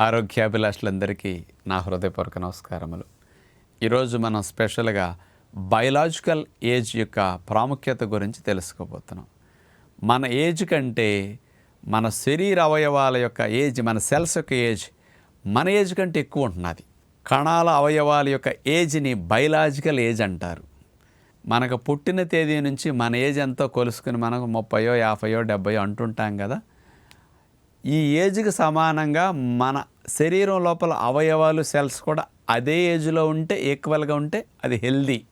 ఆరోగ్యాభిలాషులందరికీ నా హృదయపూర్వక నమస్కారములు. ఈరోజు మనం స్పెషల్గా బయలాజికల్ ఏజ్ యొక్క ప్రాముఖ్యత గురించి తెలుసుకోబోతున్నాం. మన ఏజ్ కంటే మన శరీర అవయవాల యొక్క ఏజ్ మన సెల్స్ యొక్క ఏజ్ మన ఏజ్ కంటే ఎక్కువ ఉంటున్నది. కణాల అవయవాల యొక్క ఏజ్ని బయలాజికల్ ఏజ్ అంటారు. మనకు పుట్టిన తేదీ నుంచి మన ఏజ్ ఎంతో కొలుసుకుని మనకు ముప్పయో యాభయో డెబ్బయో అంటుంటాం కదా. ఈ ఏజ్కి సమానంగా మన శరీరం లోపల అవయవాలు సెల్స్ కూడా అదే ఏజ్లో ఉంటే ఈక్వల్గా ఉంటే అది హెల్దీ.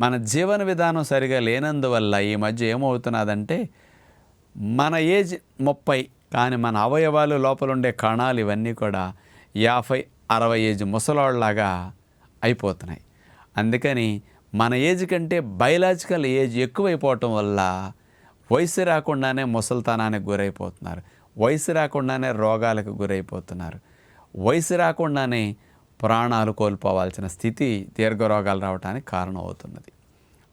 మన జీవన విధానం సరిగా లేనందువల్ల ఈ మధ్య ఏమవుతున్నదంటే మన ఏజ్ ముప్పై కానీ మన అవయవాలు లోపల ఉండే కణాలు ఇవన్నీ కూడా యాభై అరవై ఏజ్ ముసలోళ్ళలాగా అయిపోతున్నాయి. అందుకని మన ఏజ్ కంటే బయలాజికల్ ఏజ్ ఎక్కువైపోవటం వల్ల వయసు రాకుండానే ముసలితనానికి గురైపోతున్నారు. వయసు రాకుండానే రోగాలకు గురైపోతున్నారు. వయసు రాకుండానే ప్రాణాలు కోల్పోవాల్సిన స్థితి దీర్ఘ రోగాలు రావడానికి కారణం అవుతున్నది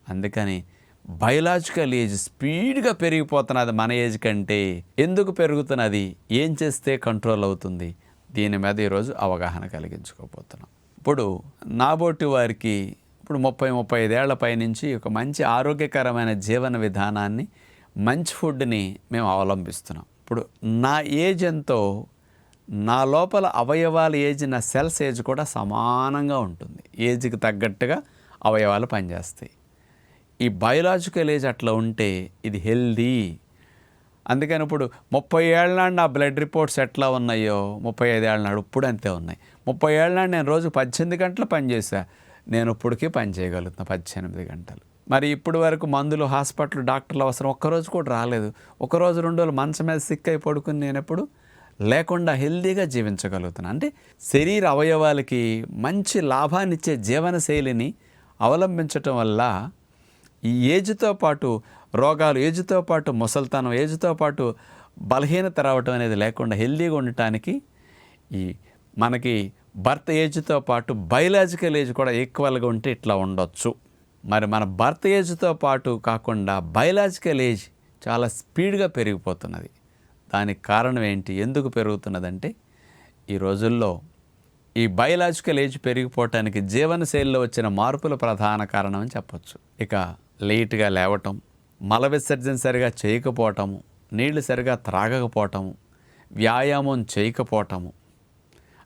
అందుకని బయలాజికల్ ఏజ్ స్పీడ్గా పెరిగిపోతున్నది మన ఏజ్ కంటే ఎందుకు పెరుగుతున్నది? ఏం చేస్తే కంట్రోల్ అవుతుంది? దీని మీద ఈరోజు అవగాహన కలిగించుకోబోతున్నాం. ఇప్పుడు నాబోటి వారికి ఇప్పుడు ముప్పై ముప్పై ఐదేళ్ళ పైనుంచి ఒక మంచి ఆరోగ్యకరమైన జీవన విధానాన్ని మంచి ఫుడ్ని మేము అవలంబిస్తున్నాం. ఇప్పుడు నా ఏజ్ ఎంతో నా లోపల అవయవాల ఏజ్ నా సెల్స్ ఏజ్ కూడా సమానంగా ఉంటుంది. ఏజ్కి తగ్గట్టుగా అవయవాలు పనిచేస్తాయి. ఈ బయలాజికల్ ఏజ్ అట్లా ఉంటే ఇది హెల్దీ. అందుకని ఇప్పుడు ముప్పై ఏళ్ళ నాడు నా బ్లడ్ రిపోర్ట్స్ ఎట్లా ఉన్నాయో ముప్పై ఐదు ఏళ్ళ నాడు ఇప్పుడు అంతే ఉన్నాయి. ముప్పై ఏళ్ళ నాడు నేను రోజు పద్దెనిమిది గంటలు పనిచేసా నేను ఇప్పటికీ పని చేయగలుగుతున్నా పద్దెనిమిది గంటలు. మరి ఇప్పుడు వరకు మందులు హాస్పిటల్ డాక్టర్లు అవసరం. ఒక్కరోజు కూడా రాలేదు. ఒకరోజు రెండు రోజులు మంచం మీద సిక్ అయి పడుకుని నేను ఎప్పుడు లేకుండా హెల్దీగా జీవించగలుగుతున్నాను అంటే శరీర అవయవాలకి మంచి లాభాన్నిచ్చే జీవన శైలిని అవలంబించటం వల్ల ఈ ఏజ్తో పాటు రోగాలు ఏజ్తో పాటు ముసల్తనం ఏజ్తో పాటు బలహీనత రావటం అనేది లేకుండా హెల్దీగా ఉండటానికి ఈ మనకి బర్త్ ఏజ్తో పాటు బయలాజికల్ ఏజ్ కూడా ఈక్వల్గా ఉంటే ఇట్లా ఉండొచ్చు. మరి మన బర్త్ ఏజ్తో పాటు కాకుండా బయలాజికల్ ఏజ్ చాలా స్పీడ్గా పెరిగిపోతున్నది. దానికి కారణం ఏంటి? ఎందుకు పెరుగుతున్నదంటే ఈ రోజుల్లో ఈ బయలాజికల్ ఏజ్ పెరిగిపోవటానికి జీవనశైలిలో వచ్చిన మార్పులు ప్రధాన కారణం అని చెప్పొచ్చు. ఇక లేట్గా లేవటం మల విసర్జన సరిగా చేయకపోవటము నీళ్ళు సరిగా త్రాగకపోవటము వ్యాయామం చేయకపోవటము.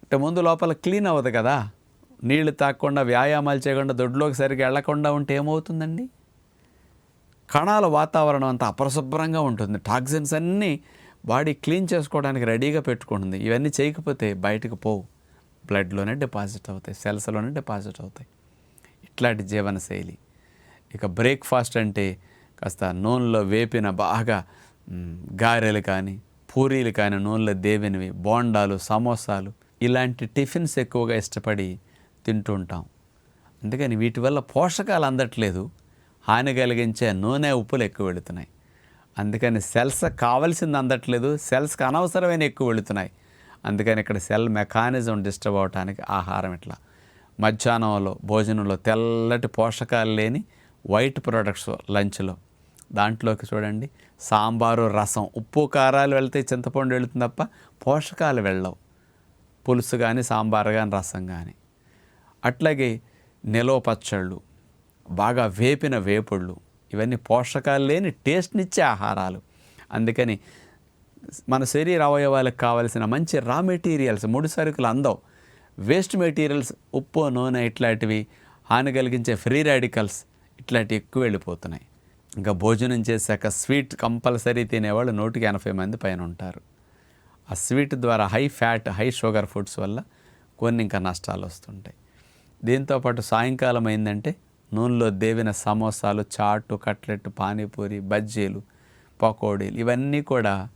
అంటే ముందు లోపల క్లీన్ అవ్వదు కదా? నీళ్ళు తాకుండా వ్యాయామాలు చేయకుండా దొడ్లోకి సరిగా వెళ్ళకుండా ఉంటే ఏమవుతుందండి? కణాల వాతావరణం అంతా అపరిశుభ్రంగా ఉంటుంది. టాక్సిన్స్ అన్నీ బాడీ క్లీన్ చేసుకోవడానికి రెడీగా పెట్టుకుంటుంది. ఇవన్నీ చేయకపోతే బయటకు పోవు. బ్లడ్లోనే డిపాజిట్ అవుతాయి. సెల్స్లోనే డిపాజిట్ అవుతాయి. ఇట్లాంటి జీవనశైలి. ఇక బ్రేక్ఫాస్ట్ అంటే కాస్త నూనెలో వేపిన బాగా గారెలు కానీ పూరీలు కానీ నూనెలో దేవినవి బోండాలు సమోసాలు ఇలాంటి టిఫిన్స్ ఎక్కువగా ఇష్టపడి తింటూ ఉంటాం. అందుకని వీటి వల్ల పోషకాలు అందట్లేదు. హాని కలిగించే నూనె ఉప్పులు ఎక్కువ వెళుతున్నాయి. అందుకని సెల్స్ కావలసింది అందట్లేదు. సెల్స్కి అనవసరమైన ఎక్కువ వెళుతున్నాయి. అందుకని ఇక్కడ సెల్ మెకానిజం డిస్టర్బ్ అవడానికి ఆహారం ఇట్లా. మధ్యాహ్నంలో భోజనంలో తెల్లటి పోషకాలు లేని వైట్ ప్రొడక్ట్స్ లంచ్లో. దాంట్లోకి చూడండి. సాంబారు రసం ఉప్పు కారాలు వెళ్తే చింతపండు వెళుతుంది తప్ప పోషకాలు వెళ్ళవు. పులుసు కానీ సాంబార్ కానీ రసం కానీ అట్లాగే నిలవ పచ్చళ్ళు బాగా వేపిన వేపుళ్ళు ఇవన్నీ పోషకాలు లేని టేస్ట్నిచ్చే ఆహారాలు. అందుకని మన శరీర అవయవాలకు కావలసిన మంచి రా మెటీరియల్స్ ముడి సరుకులు అందవు. వేస్ట్ మెటీరియల్స్ ఉప్పు నూనె ఇట్లాంటివి హాని కలిగించే ఫ్రీ రాడికల్స్ ఇట్లాంటివి ఎక్కువ వెళ్ళిపోతున్నాయి. ఇంకా భోజనం చేశాక స్వీట్ కంపల్సరీ తినేవాళ్ళు నూటికి ఎనభై మంది పైన ఉంటారు. ఆ స్వీట్ ద్వారా high fat high sugar foods వల్ల కొన్ని ఇంకా నష్టాలు వస్తుంటాయి. దీంతోపాటు సాయంకాలం అయిందంటే నూనెలో దేవిన సమోసాలు చాటు కట్లెట్ పానీపూరి బజ్జీలు పకోడీలు ఇవన్నీ కూడా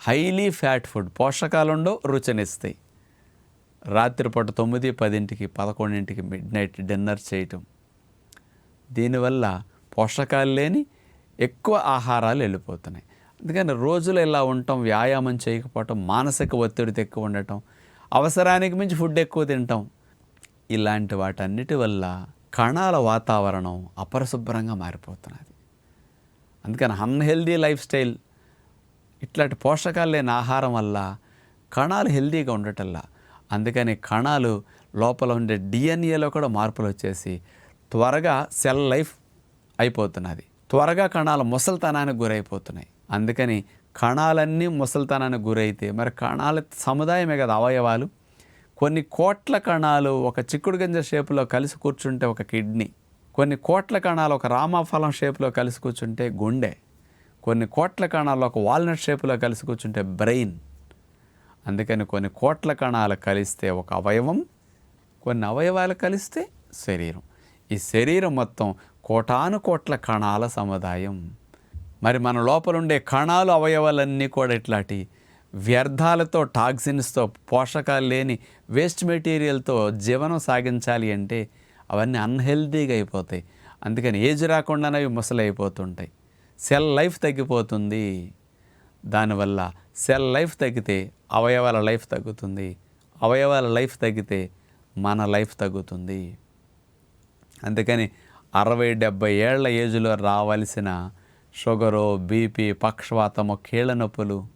హైలీ ఫ్యాట్ ఫుడ్. పోషకాలు ఉండవు రుచినిస్తాయి. రాత్రిపూట తొమ్మిది పదింటికి పదకొండింటికి మిడ్ నైట్ డిన్నర్ చేయటం. దీనివల్ల పోషకాలు లేని ఎక్కువ ఆహారాలు వెళ్ళిపోతున్నాయి. అందుకని రోజులు ఇలా ఉండటం వ్యాయామం చేయకపోవటం మానసిక ఒత్తిడితో ఎక్కువ ఉండటం అవసరానికి మించి ఫుడ్ ఎక్కువ తింటాం. ఇలాంటి వాటన్నిటి వల్ల కణాల వాతావరణం అపరిశుభ్రంగా మారిపోతున్నది. అందుకని అన్హెల్దీ లైఫ్ స్టైల్ ఇట్లాంటి పోషకాలు లేని ఆహారం వల్ల కణాలు హెల్దీగా ఉండటంలా అందుకని కణాలు లోపల ఉండే డిఎన్ఏలో కూడా మార్పులు వచ్చేసి త్వరగా సెల్ లైఫ్ అయిపోతున్నది. త్వరగా కణాలు ముసలితనానికి గురైపోతున్నాయి. అందుకని కణాలన్నీ ముసలితనానికి గురైతే మరి కణాల సముదాయమే కదా అవయవాలు. కొన్ని కోట్ల కణాలు ఒక చిక్కుడు గింజ షేపులో కలిసి కూర్చుంటే ఒక కిడ్నీ. కొన్ని కోట్ల కణాలు ఒక రామఫలం షేపులో కలిసి కూర్చుంటే గుండె. కొన్ని కోట్ల కణాలు ఒక వాల్నట్ షేపులో కలిసి కూర్చుంటే బ్రెయిన్. అందుకని కొన్ని కోట్ల కణాలు కలిస్తే ఒక అవయవం కొన్ని అవయవాలు కలిస్తే శరీరం. ఈ శరీరం మొత్తం కోటాను కోట్ల కణాల సముదాయం. మరి మన లోపల ఉండే కణాలు అవయవాలన్నీ కూడా ఇట్లాంటి వ్యర్థాలతో టాక్సిన్స్తో పోషకాలు లేని వేస్ట్ మెటీరియల్తో జీవనం సాగించాలి అంటే అవన్నీ అన్హెల్దీగా అయిపోతాయి. అందుకని ఏజ్ రాకుండానే అవి ముసలైపోతుంటాయి. సెల్ లైఫ్ తగ్గిపోతుంది. దానివల్ల సెల్ లైఫ్ తగ్గితే అవయవాల లైఫ్ తగ్గుతుంది. అవయవాల లైఫ్ తగ్గితే మన లైఫ్ తగ్గుతుంది. అందుకని అరవై డెబ్బై ఏళ్ళ ఏజ్లో రావాల్సిన షుగరు బీపీ పక్షవాతము కీళ్ళ నొప్పులు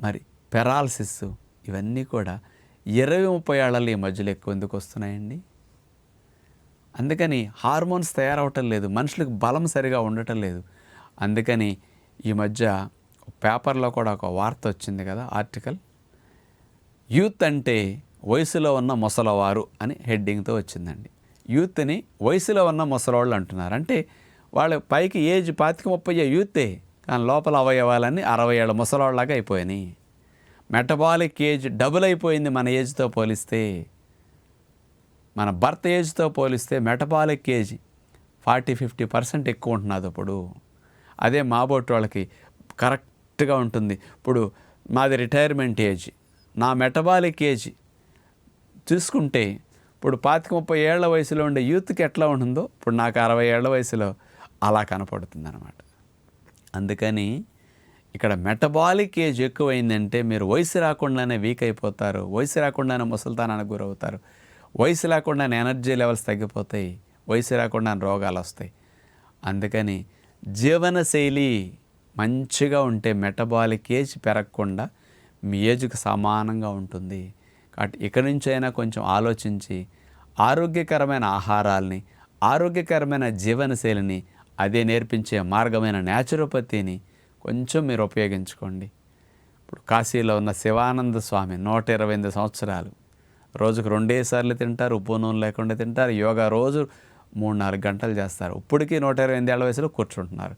మరి పెరాలసిస్ ఇవన్నీ కూడా ఇరవై ముప్పై ఏళ్ళలో ఈ మధ్యలో ఎక్కువ ఎందుకు వస్తున్నాయండి? అందుకని హార్మోన్స్ తయారవటం లేదు మనుషులకు బలం సరిగా ఉండటం లేదు. అందుకని ఈ మధ్య పేపర్లో కూడా ఒక వార్త వచ్చింది కదా ఆర్టికల్. యూత్ అంటే వయసులో ఉన్న ముసలవారు అని హెడ్డింగ్తో వచ్చిందండి. యూత్ని వయసులో ఉన్న ముసలవాళ్ళు అంటున్నారు. అంటే వాళ్ళ పైకి ఏజ్ పాతిక ముప్పై యూతే కానీ లోపల అవయవాలన్నీ అరవై ఏళ్ళ ముసలవాళ్ళలాగా అయిపోయినాయి. మెటబాలిక్ ఏజ్ డబుల్ అయిపోయింది మన ఏజ్తో పోలిస్తే. మన బర్త్ ఏజ్తో పోలిస్తే metabolic age forty fifty percent ఎక్కువ ఉంటున్నది అప్పుడు. అదే మాబోటి వాళ్ళకి కరెక్ట్గా ఉంటుంది. ఇప్పుడు మాది రిటైర్మెంట్ ఏజ్ నా మెటబాలిక్ ఏజ్ చూసుకుంటే ఇప్పుడు పాతిక ముప్పై ఏళ్ళ వయసులో ఉండే యూత్కి ఎట్లా ఉంటుందో ఇప్పుడు నాకు అరవై ఏళ్ళ వయసులో అలా కనపడుతుంది అనమాట అందుకని ఇక్కడ మెటబాలిక్ ఏజ్ ఎక్కువైందంటే మీరు వయసు రాకుండానే వీక్ అయిపోతారు. వయసు రాకుండానే ముసల్తానానికి గురవుతారు. వయసు రాకుండానే ఎనర్జీ లెవెల్స్ తగ్గిపోతాయి. వయసు రాకుండా రోగాలు వస్తాయి. అందుకని జీవనశైలి మంచిగా ఉంటే మెటబాలిక్ ఏజ్ పెరగకుండా మీ ఏజ్కి సమానంగా ఉంటుంది. కాబట్టి ఇక్కడి నుంచైనా కొంచెం ఆలోచించి ఆరోగ్యకరమైన ఆహారాల్ని ఆరోగ్యకరమైన జీవనశైలిని అదే నేర్పించే మార్గమైన న్యాచురోపతిని కొంచెం మీరు ఉపయోగించుకోండి. ఇప్పుడు కాశీలో ఉన్న శివానంద స్వామి నూట ఇరవై ఎనిమిది సంవత్సరాలు. రోజుకు రెండే సార్లు తింటారు ఉప్పు నూనె లేకుండా తింటారు యోగా రోజు మూడు నాలుగు గంటలు చేస్తారు. ఇప్పటికీ నూట ఇరవై ఎనిమిది ఏళ్ళ వయసులో కూర్చుంటున్నారు.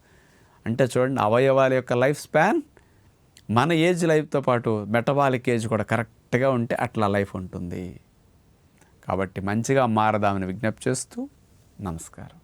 అంటే చూడండి అవయవాల యొక్క లైఫ్ స్పాన్ మన ఏజ్ లైఫ్తో పాటు మెటబాలిక్ ఏజ్ కూడా కరెక్ట్గా ఉంటే అట్లా లైఫ్ ఉంటుంది. కాబట్టి మంచిగా మారదామని విజ్ఞప్తి చేస్తూ నమస్కారం.